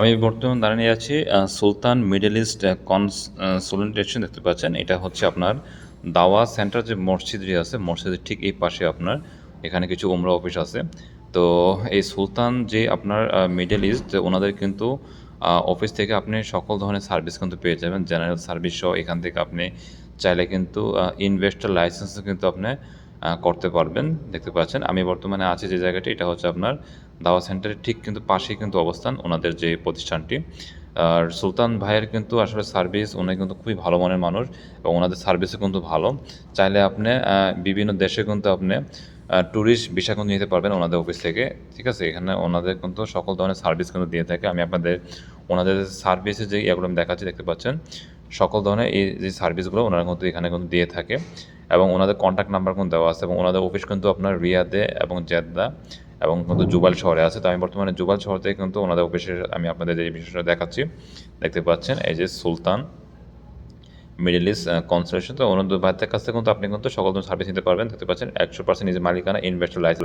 আমি বর্তমানে দাঁড়িয়ে আছি সুলতান মিডল ইস্ট কনসোলিডেশন দেখতে পাচ্ছেন। এটা হচ্ছে আপনার দাওয়া সেন্টার যে মসজিদটি আছে, মসজিদের ঠিক এই পাশে আপনার এখানে কিছু উমরা অফিস আছে। তো এই সুলতান যে আপনার মিডল ইস্ট ওনাদের কিন্তু অফিস থেকে আপনি সকল ধরনের সার্ভিস কিন্তু পেয়ে যাবেন। জেনারেল সার্ভিস সহ এখান থেকে আপনি চাইলে কিন্তু ইনভেস্টার লাইসেন্সও কিন্তু আপনি করতে পারবেন। দেখতে পাচ্ছেন, আমি বর্তমানে আছি যে জায়গাটি, এটা হচ্ছে আপনার দাওয়া সেন্টারের ঠিক কিন্তু পাশেই কিন্তু অবস্থান ওনাদের যে প্রতিষ্ঠানটি। আর সুলতান ভাইয়ের কিন্তু আসলে সার্ভিস, উনি কিন্তু খুবই ভালো মনের মানুষ এবং ওনাদের সার্ভিসও কিন্তু ভালো। চাইলে আপনি বিভিন্ন দেশে কিন্তু আপনি ট্যুরিস্ট ভিসা কিন্তু নিতে পারবেন ওনাদের অফিস থেকে, ঠিক আছে? এখানে ওনাদের কিন্তু সকল ধরনের সার্ভিস কিন্তু দিয়ে থাকে। আমি আপনাদের, ওনাদের সার্ভিসে যে ইয়েগুলো আমি দেখাচ্ছি, দেখতে পাচ্ছেন? সকল ধরনের এই যে সার্ভিসগুলো ওনারা কিন্তু এখানে কিন্তু দিয়ে থাকে এবং ওনাদের কন্ট্যাক্ট নাম্বার কিন্তু দেওয়া আছে এবং ওনাদের অফিস কিন্তু আপনার রিয়াদে এবং জেদ্দা। এবং কিন্তু জুবাল শহরে আছে। তো আমি বর্তমানে জুবাল শহর থেকে কিন্তু ওনাদের অফিসের আমি আপনাদের যে বিষয়টা দেখাচ্ছি, দেখতে পাচ্ছেন, এই যে সুলতান, মিডিল ইস্ট কনসালেশন। তো অনুদ্র ভাইদের কাছ থেকে কিন্তু আপনি কিন্তু সকল ধরনের সার্ভিস নিতে পারবেন। দেখতে পাচ্ছেন, একশো পার্সেন্ট নিজের মালিকানা ইনভেস্টার লাইসেন্স